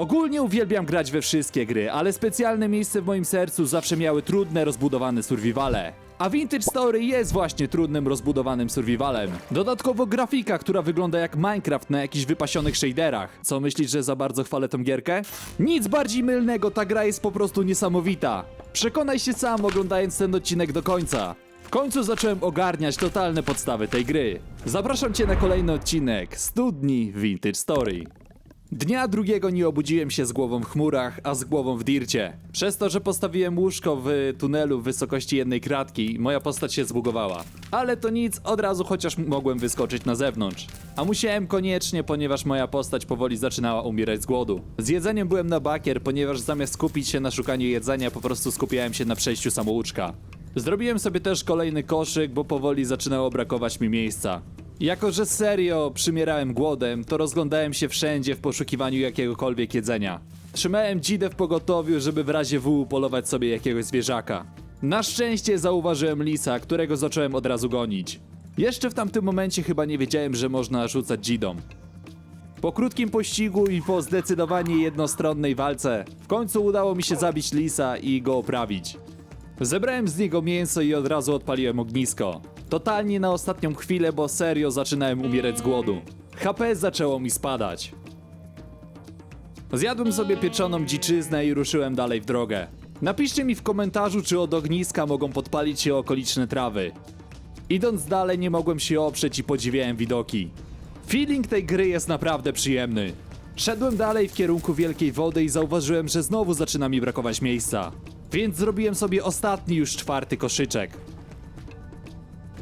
Ogólnie uwielbiam grać we wszystkie gry, ale specjalne miejsce w moim sercu zawsze miały trudne, rozbudowane survivale. A Vintage Story jest właśnie trudnym, rozbudowanym survivalem. Dodatkowo grafika, która wygląda jak Minecraft na jakichś wypasionych shaderach. Co myślisz, że za bardzo chwalę tą gierkę? Nic bardziej mylnego, ta gra jest po prostu niesamowita. Przekonaj się sam oglądając ten odcinek do końca. W końcu zacząłem ogarniać totalne podstawy tej gry. Zapraszam cię na kolejny odcinek Studni Vintage Story. Dnia drugiego nie obudziłem się z głową w chmurach, a z głową w dircie. Przez to, że postawiłem łóżko w tunelu w wysokości jednej kratki, moja postać się zbugowała. Ale to nic, od razu chociaż mogłem wyskoczyć na zewnątrz. A musiałem koniecznie, ponieważ moja postać powoli zaczynała umierać z głodu. Z jedzeniem byłem na bakier, ponieważ zamiast skupić się na szukaniu jedzenia, po prostu skupiałem się na przejściu samouczka. Zrobiłem sobie też kolejny koszyk, bo powoli zaczynało brakować mi miejsca. Jako, że serio przymierałem głodem, to rozglądałem się wszędzie w poszukiwaniu jakiegokolwiek jedzenia. Trzymałem dzidę w pogotowiu, żeby w razie W polować sobie jakiegoś zwierzaka. Na szczęście zauważyłem lisa, którego zacząłem od razu gonić. Jeszcze w tamtym momencie chyba nie wiedziałem, że można rzucać dzidą. Po krótkim pościgu i po zdecydowanie jednostronnej walce, w końcu udało mi się zabić lisa i go oprawić. Zebrałem z niego mięso i od razu odpaliłem ognisko. Totalnie na ostatnią chwilę, bo serio zaczynałem umierać z głodu. HP zaczęło mi spadać. Zjadłem sobie pieczoną dziczyznę i ruszyłem dalej w drogę. Napiszcie mi w komentarzu, czy od ogniska mogą podpalić się okoliczne trawy. Idąc dalej nie mogłem się oprzeć i podziwiałem widoki. Feeling tej gry jest naprawdę przyjemny. Szedłem dalej w kierunku wielkiej wody i zauważyłem, że znowu zaczyna mi brakować miejsca. Więc zrobiłem sobie ostatni już czwarty koszyczek.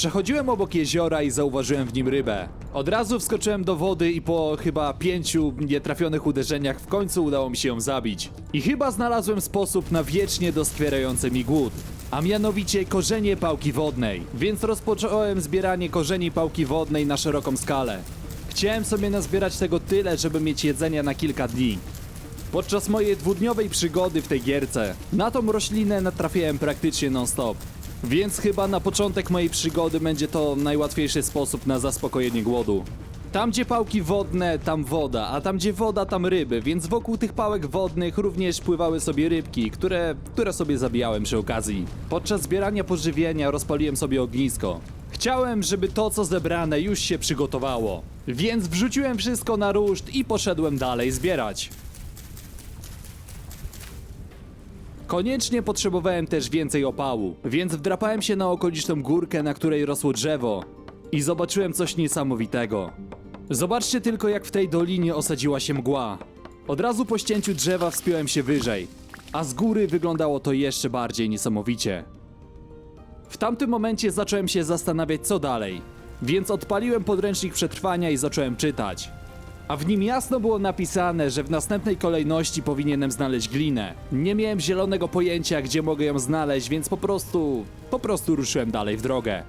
Przechodziłem obok jeziora i zauważyłem w nim rybę. Od razu wskoczyłem do wody i po chyba pięciu nietrafionych uderzeniach w końcu udało mi się ją zabić. I chyba znalazłem sposób na wiecznie doskwierający mi głód. A mianowicie korzenie pałki wodnej. Więc rozpocząłem zbieranie korzeni pałki wodnej na szeroką skalę. Chciałem sobie nazbierać tego tyle, żeby mieć jedzenia na kilka dni. Podczas mojej dwudniowej przygody w tej gierce na tą roślinę natrafiałem praktycznie non-stop. Więc chyba na początek mojej przygody będzie to najłatwiejszy sposób na zaspokojenie głodu. Tam gdzie pałki wodne, tam woda, a tam gdzie woda, tam ryby, więc wokół tych pałek wodnych również pływały sobie rybki, które, które sobie zabijałem przy okazji. Podczas zbierania pożywienia rozpaliłem sobie ognisko. Chciałem, żeby to co zebrane już się przygotowało. Więc wrzuciłem wszystko na ruszt i poszedłem dalej zbierać. Koniecznie potrzebowałem też więcej opału, więc wdrapałem się na okoliczną górkę, na której rosło drzewo i zobaczyłem coś niesamowitego. Zobaczcie tylko, jak w tej dolinie osadziła się mgła. Od razu po ścięciu drzewa wspiąłem się wyżej, a z góry wyglądało to jeszcze bardziej niesamowicie. W tamtym momencie zacząłem się zastanawiać, co dalej, więc odpaliłem podręcznik przetrwania i zacząłem czytać. A w nim jasno było napisane, że w następnej kolejności powinienem znaleźć glinę. Nie miałem zielonego pojęcia, gdzie mogę ją znaleźć, więc po prostu. po prostu ruszyłem dalej w drogę.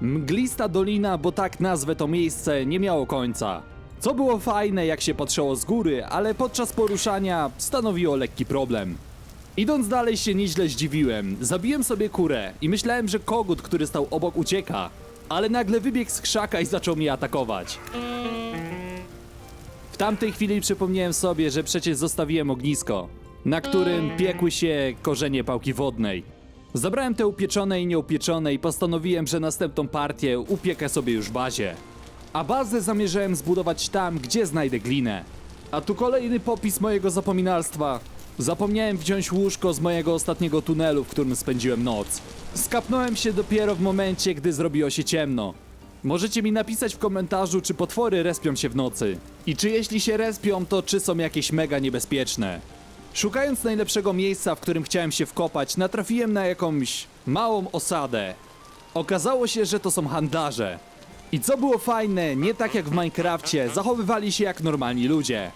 Mglista dolina, bo tak nazwę to miejsce, nie miało końca. Co było fajne, jak się patrzyło z góry, ale podczas poruszania stanowiło lekki problem. Idąc dalej się nieźle zdziwiłem. Zabiłem sobie kurę i myślałem, że kogut, który stał obok ucieka. Ale nagle wybiegł z krzaka i zaczął mnie atakować. W tamtej chwili przypomniałem sobie, że przecież zostawiłem ognisko, na którym piekły się korzenie pałki wodnej. Zabrałem te upieczone i nieupieczone i postanowiłem, że następną partię upiekę sobie już bazie. A bazę zamierzałem zbudować tam, gdzie znajdę glinę. A tu kolejny popis mojego zapominalstwa. Zapomniałem wziąć łóżko z mojego ostatniego tunelu, w którym spędziłem noc. Skapnąłem się dopiero w momencie, gdy zrobiło się ciemno. Możecie mi napisać w komentarzu, czy potwory respią się w nocy. I czy jeśli się respią, to czy są jakieś mega niebezpieczne. Szukając najlepszego miejsca, w którym chciałem się wkopać, natrafiłem na jakąś małą osadę. Okazało się, że to są handlarze. I co było fajne, nie tak jak w Minecrafcie, zachowywali się jak normalni ludzie.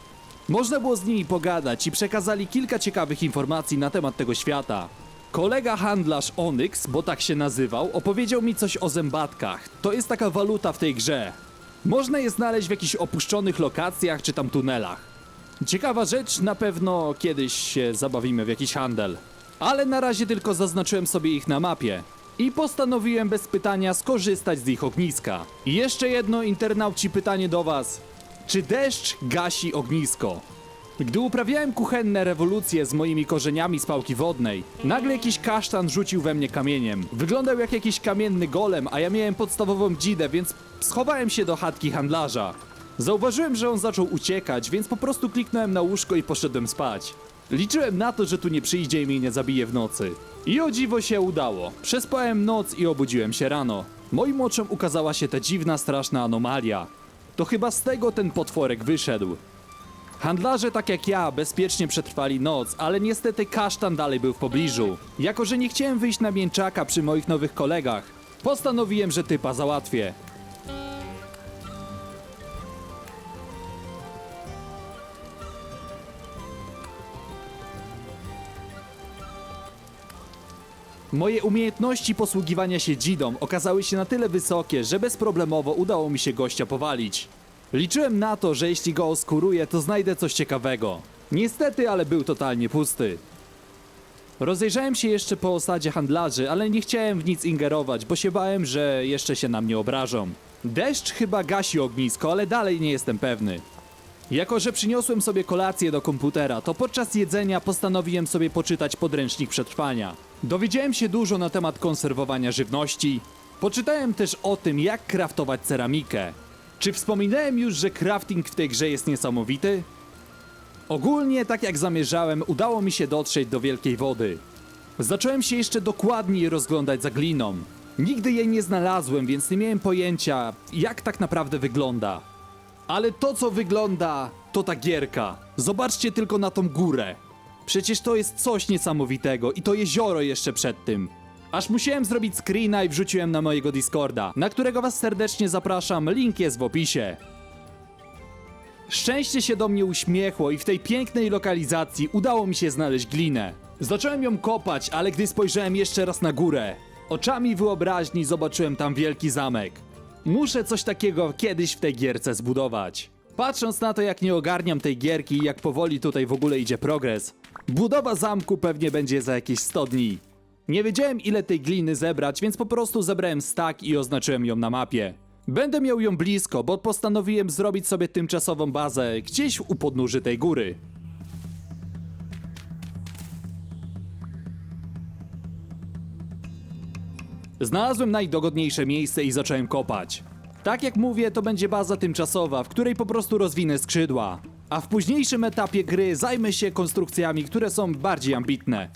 Można było z nimi pogadać i przekazali kilka ciekawych informacji na temat tego świata. Kolega handlarz Onyx, bo tak się nazywał, opowiedział mi coś o zębatkach. To jest taka waluta w tej grze. Można je znaleźć w jakichś opuszczonych lokacjach czy tam tunelach. Ciekawa rzecz, na pewno kiedyś się zabawimy w jakiś handel. Ale na razie tylko zaznaczyłem sobie ich na mapie. I postanowiłem bez pytania skorzystać z ich ogniska. I jeszcze jedno internauci pytanie do was. Czy deszcz gasi ognisko? Gdy uprawiałem kuchenne rewolucje z moimi korzeniami z pałki wodnej, nagle jakiś kasztan rzucił we mnie kamieniem. Wyglądał jak jakiś kamienny golem, a ja miałem podstawową dzidę, więc schowałem się do chatki handlarza. Zauważyłem, że on zaczął uciekać, więc po prostu kliknąłem na łóżko i poszedłem spać. Liczyłem na to, że tu nie przyjdzie i mnie nie zabije w nocy. I o dziwo się udało. Przespałem noc i obudziłem się rano. Moim oczom ukazała się ta dziwna, straszna anomalia. To chyba z tego ten potworek wyszedł. Handlarze tak jak ja bezpiecznie przetrwali noc, ale niestety kasztan dalej był w pobliżu. Jako, że nie chciałem wyjść na mięczaka przy moich nowych kolegach, postanowiłem, że typa załatwię. Moje umiejętności posługiwania się dzidą okazały się na tyle wysokie, że bezproblemowo udało mi się gościa powalić. Liczyłem na to, że jeśli go oskuruję, to znajdę coś ciekawego. Niestety, ale był totalnie pusty. Rozejrzałem się jeszcze po osadzie handlarzy, ale nie chciałem w nic ingerować, bo się bałem, że jeszcze się na mnie obrażą. Deszcz chyba gasi ognisko, ale dalej nie jestem pewny. Jako, że przyniosłem sobie kolację do komputera, to podczas jedzenia postanowiłem sobie poczytać podręcznik przetrwania. Dowiedziałem się dużo na temat konserwowania żywności. Poczytałem też o tym, jak kraftować ceramikę. Czy wspominałem już, że crafting w tej grze jest niesamowity? Ogólnie, tak jak zamierzałem, udało mi się dotrzeć do wielkiej wody. Zacząłem się jeszcze dokładniej rozglądać za gliną. Nigdy jej nie znalazłem, więc nie miałem pojęcia, jak tak naprawdę wygląda. Ale to, co wygląda, to ta gierka. Zobaczcie tylko na tą górę. Przecież to jest coś niesamowitego i to jezioro jeszcze przed tym. Aż musiałem zrobić screena i wrzuciłem na mojego Discorda, na którego was serdecznie zapraszam, link jest w opisie. Szczęście się do mnie uśmiechło i w tej pięknej lokalizacji udało mi się znaleźć glinę. Zacząłem ją kopać, ale gdy spojrzałem jeszcze raz na górę, oczami wyobraźni zobaczyłem tam wielki zamek. Muszę coś takiego kiedyś w tej gierce zbudować. Patrząc na to, jak nie ogarniam tej gierki i jak powoli tutaj w ogóle idzie progres, budowa zamku pewnie będzie za jakieś 100 dni. Nie wiedziałem ile tej gliny zebrać, więc po prostu zebrałem stak i oznaczyłem ją na mapie. Będę miał ją blisko, bo postanowiłem zrobić sobie tymczasową bazę gdzieś u podnóży tej góry. Znalazłem najdogodniejsze miejsce i zacząłem kopać. Tak jak mówię, to będzie baza tymczasowa, w której po prostu rozwinę skrzydła. A w późniejszym etapie gry zajmę się konstrukcjami, które są bardziej ambitne.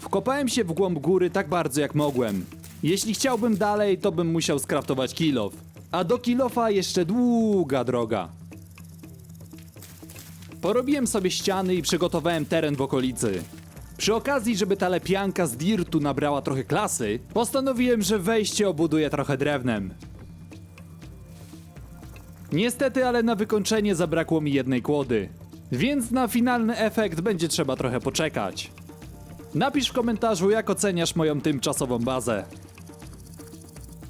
Wkopałem się w głąb góry tak bardzo jak mogłem. Jeśli chciałbym dalej, to bym musiał skraftować kilof. A do kilofa jeszcze długa droga. Porobiłem sobie ściany i przygotowałem teren w okolicy. Przy okazji, żeby ta lepianka z dirtu nabrała trochę klasy, postanowiłem, że wejście obuduję trochę drewnem. Niestety, ale na wykończenie zabrakło mi jednej kłody. Więc na finalny efekt będzie trzeba trochę poczekać. Napisz w komentarzu, jak oceniasz moją tymczasową bazę.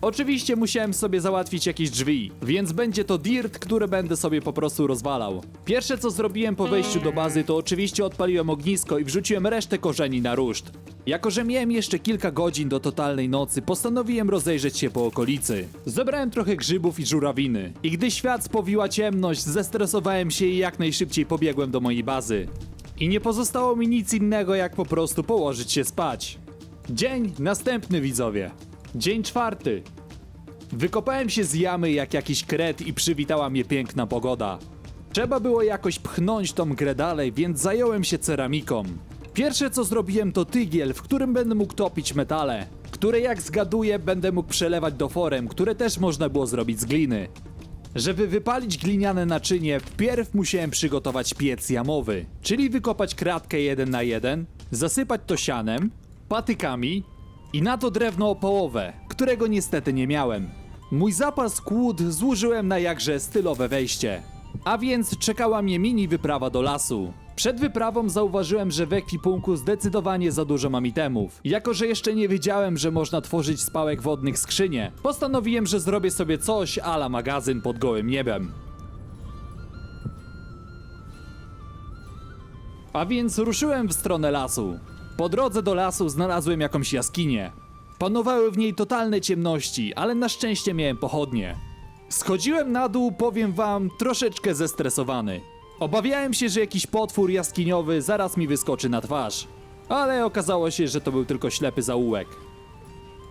Oczywiście musiałem sobie załatwić jakieś drzwi, więc będzie to dirt, które będę sobie po prostu rozwalał. Pierwsze co zrobiłem po wejściu do bazy to oczywiście odpaliłem ognisko i wrzuciłem resztę korzeni na ruszt. Jako, że miałem jeszcze kilka godzin do totalnej nocy, postanowiłem rozejrzeć się po okolicy. Zebrałem trochę grzybów i żurawiny. I gdy świat spowiła ciemność, zestresowałem się i jak najszybciej pobiegłem do mojej bazy. I nie pozostało mi nic innego, jak po prostu położyć się spać. Dzień następny, widzowie. Dzień czwarty. Wykopałem się z jamy jak jakiś kret i przywitała mnie piękna pogoda. Trzeba było jakoś pchnąć tą grę dalej, więc zająłem się ceramiką. Pierwsze co zrobiłem to tygiel, w którym będę mógł topić metale, które jak zgaduję będę mógł przelewać do forem, które też można było zrobić z gliny. Żeby wypalić gliniane naczynie, wpierw musiałem przygotować piec jamowy, czyli wykopać kratkę 1 na 1, zasypać to sianem, patykami i na to drewno opołowe, którego niestety nie miałem. Mój zapas kłód zużyłem na jakże stylowe wejście. A więc czekała mnie mini wyprawa do lasu. Przed wyprawą zauważyłem, że w ekwipunku zdecydowanie za dużo mam itemów. Jako, że jeszcze nie wiedziałem, że można tworzyć z pałek wodnych skrzynie, postanowiłem, że zrobię sobie coś ala magazyn pod gołym niebem. A więc ruszyłem w stronę lasu. Po drodze do lasu znalazłem jakąś jaskinię. Panowały w niej totalne ciemności, ale na szczęście miałem pochodnie. Schodziłem na dół, powiem wam, troszeczkę zestresowany. Obawiałem się, że jakiś potwór jaskiniowy zaraz mi wyskoczy na twarz. Ale okazało się, że to był tylko ślepy zaułek.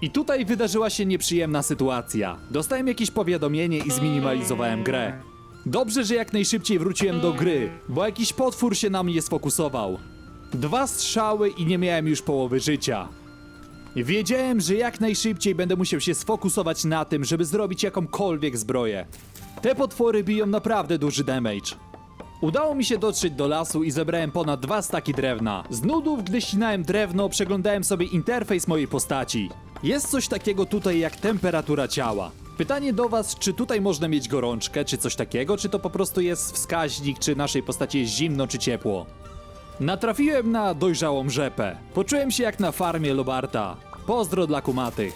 I tutaj wydarzyła się nieprzyjemna sytuacja. Dostałem jakieś powiadomienie i zminimalizowałem grę. Dobrze, że jak najszybciej wróciłem do gry, bo jakiś potwór się na mnie sfokusował. Dwa strzały i nie miałem już połowy życia. Wiedziałem, że jak najszybciej będę musiał się sfokusować na tym, żeby zrobić jakąkolwiek zbroję. Te potwory biją naprawdę duży damage. Udało mi się dotrzeć do lasu i zebrałem ponad dwa staki drewna. Z nudów, gdy ścinałem drewno, przeglądałem sobie interfejs mojej postaci. Jest coś takiego tutaj jak temperatura ciała. Pytanie do was, czy tutaj można mieć gorączkę, czy coś takiego, czy to po prostu jest wskaźnik, czy naszej postaci jest zimno, czy ciepło. Natrafiłem na dojrzałą rzepę. Poczułem się jak na farmie Lobarta. Pozdro dla kumatych.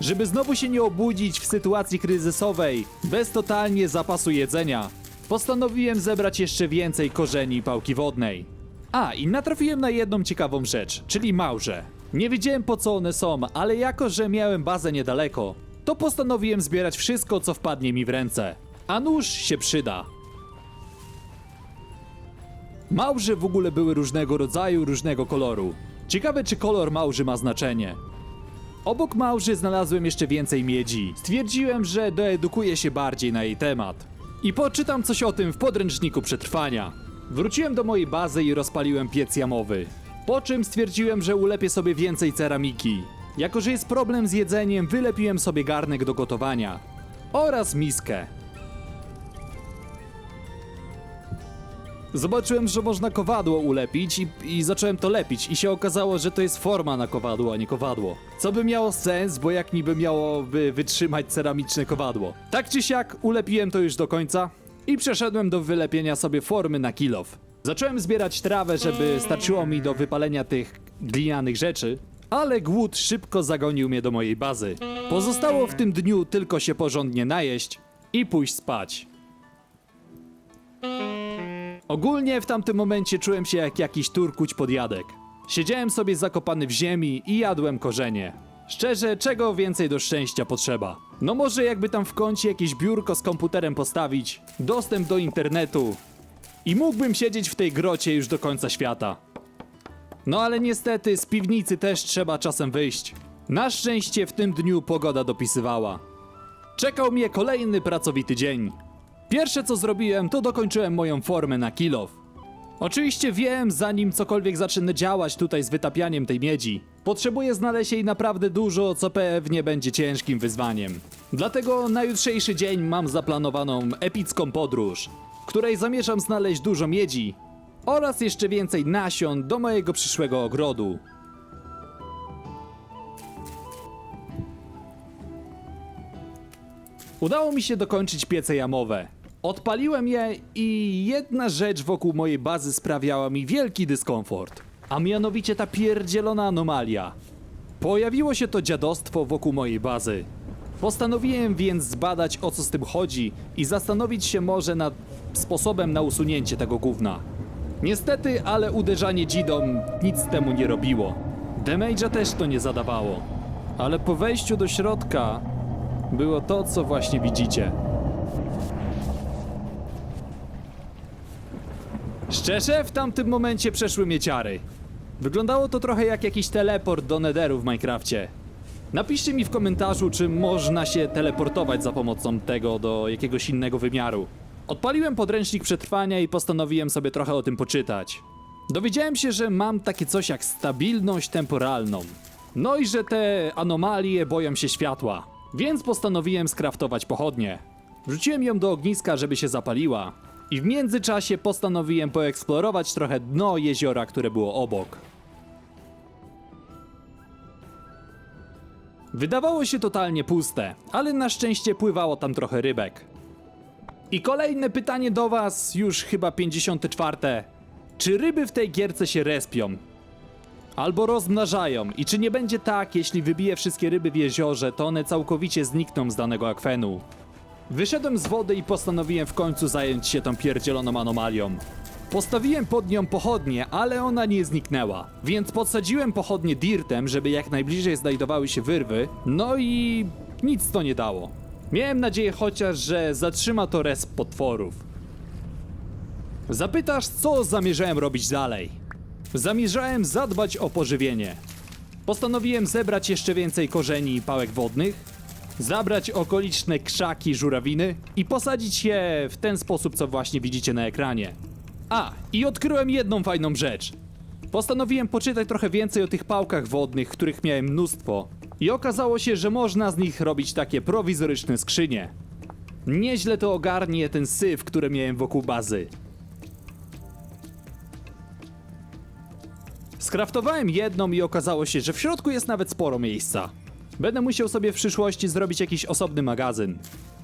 Żeby znowu się nie obudzić w sytuacji kryzysowej, bez totalnie zapasu jedzenia, postanowiłem zebrać jeszcze więcej korzeni pałki wodnej. A, i natrafiłem na jedną ciekawą rzecz, czyli małże. Nie wiedziałem po co one są, ale jako, że miałem bazę niedaleko, to postanowiłem zbierać wszystko, co wpadnie mi w ręce. A nóż się przyda. Małże w ogóle były różnego rodzaju, różnego koloru. Ciekawe, czy kolor małży ma znaczenie. Obok małży znalazłem jeszcze więcej miedzi. Stwierdziłem, że doedukuję się bardziej na jej temat. I poczytam coś o tym w podręczniku przetrwania. Wróciłem do mojej bazy i rozpaliłem piec jamowy. Po czym stwierdziłem, że ulepię sobie więcej ceramiki. Jako, że jest problem z jedzeniem, wylepiłem sobie garnek do gotowania. Oraz miskę. Zobaczyłem, że można kowadło ulepić i, i zacząłem to lepić i się okazało, że to jest forma na kowadło, a nie kowadło. Co by miało sens, bo jak niby miałoby wytrzymać ceramiczne kowadło. Tak czy siak, ulepiłem to już do końca i przeszedłem do wylepienia sobie formy na kilof. Zacząłem zbierać trawę, żeby starczyło mi do wypalenia tych glinianych rzeczy, ale głód szybko zagonił mnie do mojej bazy. Pozostało w tym dniu tylko się porządnie najeść i pójść spać. Ogólnie w tamtym momencie czułem się jak jakiś turkuć podjadek. Siedziałem sobie zakopany w ziemi i jadłem korzenie. Szczerze, czego więcej do szczęścia potrzeba? No może jakby tam w kącie jakieś biurko z komputerem postawić, dostęp do internetu i mógłbym siedzieć w tej grocie już do końca świata. No ale niestety z piwnicy też trzeba czasem wyjść. Na szczęście w tym dniu pogoda dopisywała. Czekał mnie kolejny pracowity dzień. Pierwsze co zrobiłem, to dokończyłem moją formę na kilof. Oczywiście wiem, zanim cokolwiek zacznę działać tutaj z wytapianiem tej miedzi, potrzebuję znaleźć jej naprawdę dużo, co pewnie będzie ciężkim wyzwaniem. Dlatego na jutrzejszy dzień mam zaplanowaną epicką podróż, w której zamierzam znaleźć dużo miedzi oraz jeszcze więcej nasion do mojego przyszłego ogrodu. Udało mi się dokończyć piece jamowe. Odpaliłem je i jedna rzecz wokół mojej bazy sprawiała mi wielki dyskomfort. A mianowicie ta pierdzielona anomalia. Pojawiło się to dziadostwo wokół mojej bazy. Postanowiłem więc zbadać o co z tym chodzi i zastanowić się może nad sposobem na usunięcie tego gówna. Niestety, ale uderzanie dzidą nic temu nie robiło. Damage'a też to nie zadawało. Ale po wejściu do środka było to, co właśnie widzicie. Szczerze, w tamtym momencie przeszły mnie ciary. Wyglądało to trochę jak jakiś teleport do Netheru w Minecrafcie. Napiszcie mi w komentarzu, czy można się teleportować za pomocą tego do jakiegoś innego wymiaru. Odpaliłem podręcznik przetrwania i postanowiłem sobie trochę o tym poczytać. Dowiedziałem się, że mam takie coś jak stabilność temporalną. No i że te anomalie boją się światła. Więc postanowiłem skraftować pochodnie. Wrzuciłem ją do ogniska, żeby się zapaliła. I w międzyczasie postanowiłem poeksplorować trochę dno jeziora, które było obok. Wydawało się totalnie puste, ale na szczęście pływało tam trochę rybek. I kolejne pytanie do was, już chyba 54. Czy ryby w tej gierce się respią? Albo rozmnażają i czy nie będzie tak, jeśli wybiję wszystkie ryby w jeziorze, to one całkowicie znikną z danego akwenu? Wyszedłem z wody i postanowiłem w końcu zająć się tą pierdzieloną anomalią. Postawiłem pod nią pochodnie, ale ona nie zniknęła. Więc podsadziłem pochodnie dirtem, żeby jak najbliżej znajdowały się wyrwy, no i nic to nie dało. Miałem nadzieję chociaż, że zatrzyma to res potworów. Zapytasz, co zamierzałem robić dalej? Zamierzałem zadbać o pożywienie. Postanowiłem zebrać jeszcze więcej korzeni i pałek wodnych, zabrać okoliczne krzaki żurawiny i posadzić je w ten sposób, co właśnie widzicie na ekranie. A, i odkryłem jedną fajną rzecz. Postanowiłem poczytać trochę więcej o tych pałkach wodnych, których miałem mnóstwo. I okazało się, że można z nich robić takie prowizoryczne skrzynie. Nieźle to ogarnie ten syf, który miałem wokół bazy. Skraftowałem jedną i okazało się, że w środku jest nawet sporo miejsca. Będę musiał sobie w przyszłości zrobić jakiś osobny magazyn.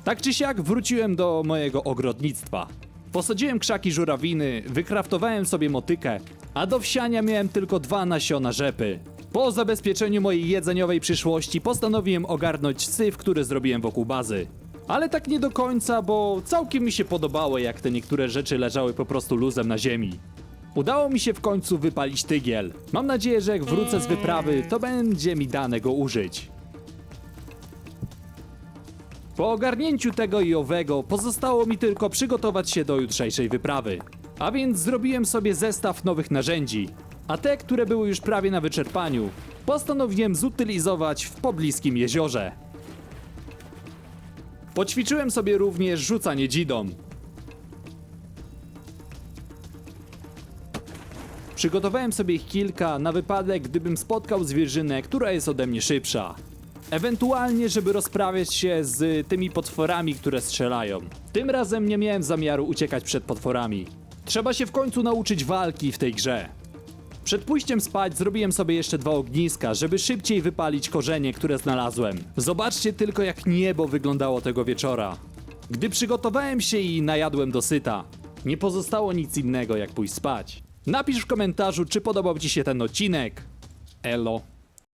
Tak czy siak wróciłem do mojego ogrodnictwa. Posadziłem krzaki żurawiny, wykraftowałem sobie motykę, a do wsiania miałem tylko dwa nasiona rzepy. Po zabezpieczeniu mojej jedzeniowej przyszłości postanowiłem ogarnąć syf, który zrobiłem wokół bazy. Ale tak nie do końca, bo całkiem mi się podobało, jak te niektóre rzeczy leżały po prostu luzem na ziemi. Udało mi się w końcu wypalić tygiel. Mam nadzieję, że jak wrócę z wyprawy, to będzie mi dane go użyć. Po ogarnięciu tego i owego pozostało mi tylko przygotować się do jutrzejszej wyprawy. A więc zrobiłem sobie zestaw nowych narzędzi, a te, które były już prawie na wyczerpaniu, postanowiłem zutylizować w pobliskim jeziorze. Poćwiczyłem sobie również rzucanie dzidą. Przygotowałem sobie ich kilka na wypadek, gdybym spotkał zwierzynę, która jest ode mnie szybsza. Ewentualnie, żeby rozprawiać się z tymi potworami, które strzelają. Tym razem nie miałem zamiaru uciekać przed potworami. Trzeba się w końcu nauczyć walki w tej grze. Przed pójściem spać zrobiłem sobie jeszcze dwa ogniska, żeby szybciej wypalić korzenie, które znalazłem. Zobaczcie tylko jak niebo wyglądało tego wieczora. Gdy przygotowałem się i najadłem dosyta, nie pozostało nic innego jak pójść spać. Napisz w komentarzu, czy podobał Ci się ten odcinek. Elo.